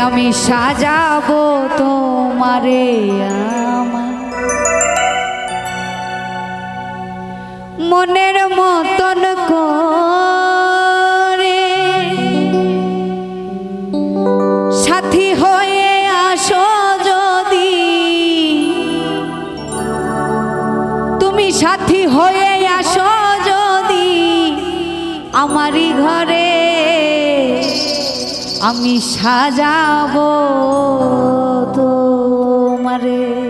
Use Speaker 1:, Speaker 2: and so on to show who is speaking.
Speaker 1: আমি সাজাবো তোমারে আমার। মনের মতন করে সাথী হয়ে আসো যদি। তুমি সাথী হয়ে আসো যদি। আমারই ঘরে আমি সাজাবো তোমারে।